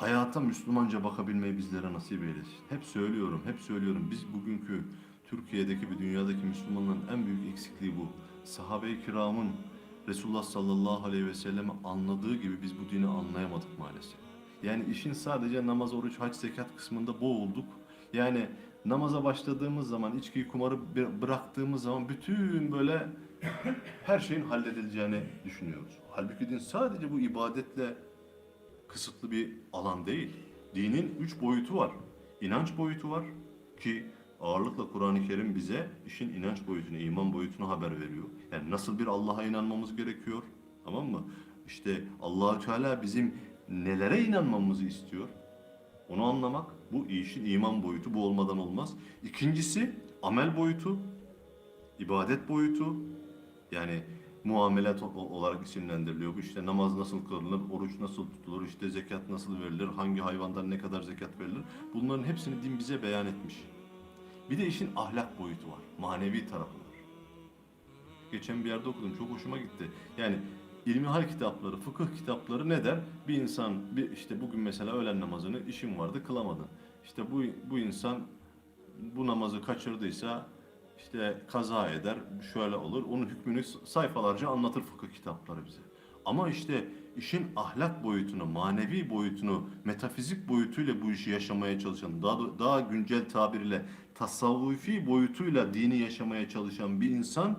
hayata Müslümanca bakabilmeyi bizlere nasip eylesin. Hep söylüyorum, hep söylüyorum. Biz bugünkü Türkiye'deki ve dünyadaki Müslümanların en büyük eksikliği bu. Sahabe-i kiramın Resulullah sallallahu aleyhi ve selleme anladığı gibi biz bu dini anlayamadık maalesef. Yani işin sadece namaz, oruç, hac, zekat kısmında boğulduk. Yani namaza başladığımız zaman, içkiyi, kumarı bı- bıraktığımız zaman bütün böyle her şeyin halledileceğini düşünüyoruz. Halbuki din sadece bu ibadetle kısıtlı bir alan değil. Dinin üç boyutu var. İnanç boyutu var ki ağırlıkla Kur'an-ı Kerim bize işin inanç boyutunu, iman boyutunu haber veriyor. Yani nasıl bir Allah'a inanmamız gerekiyor? Tamam mı? İşte Allahü Teala bizim nelere inanmamızı istiyor? Onu anlamak bu işin iman boyutu bu olmadan olmaz. İkincisi amel boyutu, ibadet boyutu. Yani muamelat olarak isimlendiriliyor. Bu işte namaz nasıl kılınır, oruç nasıl tutulur, işte zekat nasıl verilir, hangi hayvandan ne kadar zekat verilir. Bunların hepsini din bize beyan etmiş. Bir de işin ahlak boyutu var, manevi tarafı var. Geçen bir yerde okudum, çok hoşuma gitti. Yani ilmihal kitapları, fıkıh kitapları ne der? Bir insan, bir işte bugün mesela öğlen namazını işim vardı, kılamadın. İşte bu, bu insan bu namazı kaçırdıysa işte kaza eder, şöyle olur. Onun hükmünü sayfalarca anlatır fıkıh kitapları bize. Ama işte işin ahlak boyutunu, manevi boyutunu, metafizik boyutuyla bu işi yaşamaya çalışan, daha daha güncel tabirle tasavvufi boyutuyla dini yaşamaya çalışan bir insan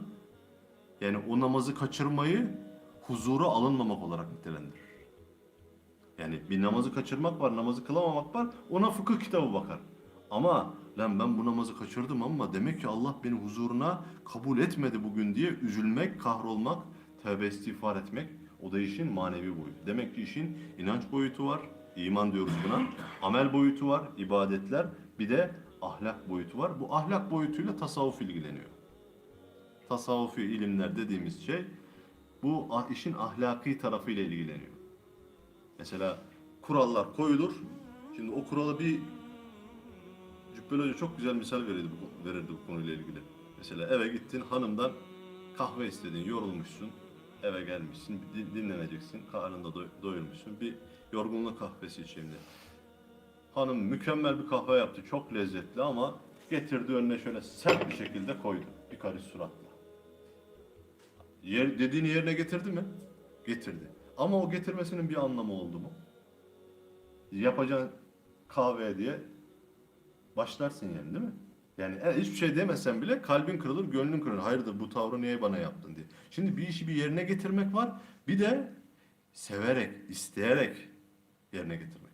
yani o namazı kaçırmayı huzura alınmamak olarak nitelendirir. Yani bir namazı kaçırmak var, namazı kılamamak var. Ona fıkıh kitabı bakar. Ama lan ben bu namazı kaçırdım ama demek ki Allah beni huzuruna kabul etmedi bugün diye üzülmek, kahrolmak, tövbe istiğfar etmek o da işin manevi boyutu. Demek ki işin inanç boyutu var, iman diyoruz buna. Amel boyutu var, ibadetler, bir de ahlak boyutu var. Bu ahlak boyutuyla tasavvuf ilgileniyor. Tasavvufi ilimler dediğimiz şey bu işin ahlaki tarafıyla ilgileniyor. Mesela kurallar koyulur. Şimdi o kurala bir Hoca çok güzel misal verirdi bu, verirdi bu konuyla ilgili. Mesela eve gittin hanımdan kahve istedin, yorulmuşsun. Eve gelmişsin, di- dinleneceksin, karnında doy- doyurmuşsun. Bir yorgunluk kahvesi içeyim dedi. Hanım mükemmel bir kahve yaptı, çok lezzetli ama getirdi önüne şöyle sert bir şekilde koydu. Bir karış suratla. Yer, dediğini yerine getirdi mi? Getirdi. Ama o getirmesinin bir anlamı oldu mu? Yapacağın kahve diye başlarsın yani değil mi? Yani e, hiçbir şey demesen bile kalbin kırılır, gönlün kırılır. Hayırdır bu tavrı niye bana yaptın diye. Şimdi bir işi bir yerine getirmek var. Bir de severek, isteyerek yerine getirmek